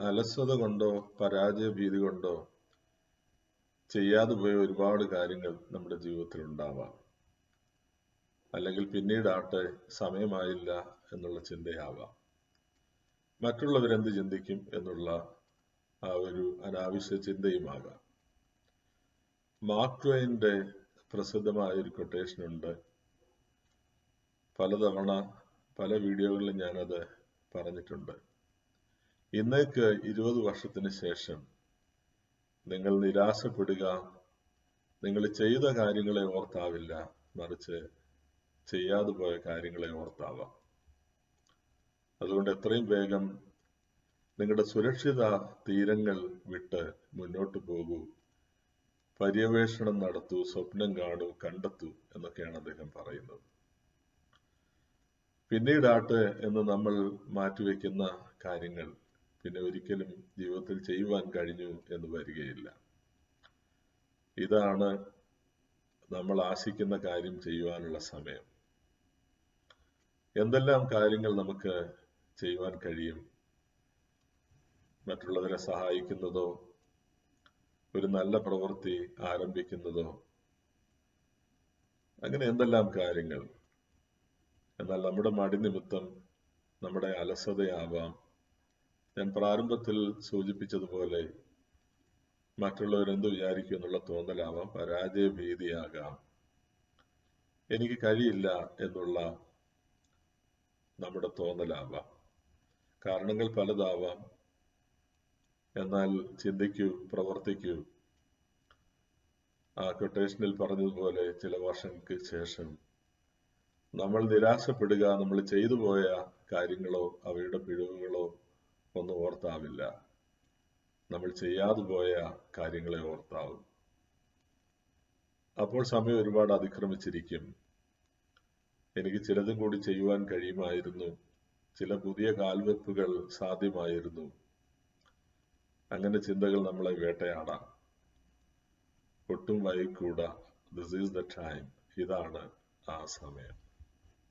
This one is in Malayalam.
അലസത കൊണ്ടോ പരാജയ ഭീതി കൊണ്ടോ ചെയ്യാതെ പോയ ഒരുപാട് കാര്യങ്ങൾ നമ്മുടെ ജീവിതത്തിൽ ഉണ്ടാവാം അല്ലെങ്കിൽ പിന്നീടാട്ടെ സമയമായില്ല എന്നുള്ള ചിന്തയാവാം. മറ്റുള്ളവരെന്ത് ചിന്തിക്കും എന്നുള്ള ആ ഒരു അനാവശ്യ ചിന്തയുമാകാം. മാർക്ക് ട്വൈന്റെ പ്രസിദ്ധമായ ഒരു കൊട്ടേഷൻ ഉണ്ട്. പലതവണ പല വീഡിയോകളിലും ഞാനത് പറഞ്ഞിട്ടുണ്ട്. ഇന്നേക്ക് ഇരുപത് വർഷത്തിന് ശേഷം നിങ്ങൾ നിരാശപ്പെടുക നിങ്ങൾ ചെയ്ത കാര്യങ്ങളെ ഓർത്താവില്ല മറിച്ച് ചെയ്യാതെ പോയ കാര്യങ്ങളെ ഓർത്താവാം. അതുകൊണ്ട് എത്രയും വേഗം നിങ്ങളുടെ സുരക്ഷിത തീരങ്ങൾ വിട്ട് മുന്നോട്ട് പോകൂ. പര്യവേഷണം നടത്തൂ സ്വപ്നം കാണൂ കണ്ടെത്തൂ എന്നൊക്കെയാണ് അദ്ദേഹം പറയുന്നത്. പിന്നീടാട്ട് എന്ന് നമ്മൾ മാറ്റിവെക്കുന്ന കാര്യങ്ങൾ പിന്നെ ഒരിക്കലും ജീവിതത്തിൽ ചെയ്യുവാൻ കഴിഞ്ഞു എന്ന് വരികയില്ല. ഇതാണ് നമ്മൾ ആശിക്കുന്ന കാര്യം ചെയ്യുവാനുള്ള സമയം. എന്തെല്ലാം കാര്യങ്ങൾ നമുക്ക് ചെയ്യുവാൻ കഴിയും? മറ്റുള്ളവരെ സഹായിക്കുന്നതോ ഒരു നല്ല പ്രവൃത്തി ആരംഭിക്കുന്നതോ അങ്ങനെ എന്തെല്ലാം കാര്യങ്ങൾ? എന്നാൽ നമ്മുടെ മടി നിമിത്തം നമ്മുടെ അലസതയാവാം ഞാൻ പ്രാരംഭത്തിൽ സൂചിപ്പിച്ചതുപോലെ മറ്റുള്ളവരെന്ത് വിചാരിക്കും എന്നുള്ള തോന്നലാവാം പരാജയ ഭീതിയാകാം എനിക്ക് കഴിയില്ല എന്നുള്ള നമ്മുടെ തോന്നലാവാം. കാരണങ്ങൾ പലതാവാം. എന്നാൽ ചിന്തിക്കൂ പ്രവർത്തിക്കൂ. ആ കൊട്ടേഷനിൽ പറഞ്ഞതുപോലെ ചില വർഷങ്ങൾക്ക് ശേഷം നമ്മൾ നിരാശപ്പെടുക നമ്മൾ ചെയ്തു പോയ കാര്യങ്ങളോ അവയുടെ പിഴവുകളോ ഒന്നും ഓർത്താവില്ല. നമ്മൾ ചെയ്യാതെ പോയ കാര്യങ്ങളെ ഓർത്താവും. അപ്പോൾ സമയം ഒരുപാട് അതിക്രമിച്ചിരിക്കും. എനിക്ക് ചിലതും കൂടി ചെയ്യുവാൻ കഴിയുമായിരുന്നു. ചില പുതിയ കാൽവെപ്പുകൾ സാധ്യമായിരുന്നു. അങ്ങനെ ചിന്തകൾ നമ്മളെ വേട്ടയാടാം. ഒട്ടും വൈകൂടാ. ദിസ് ഈസ് ദ ടൈം ഇതാണ് ആ സമയം.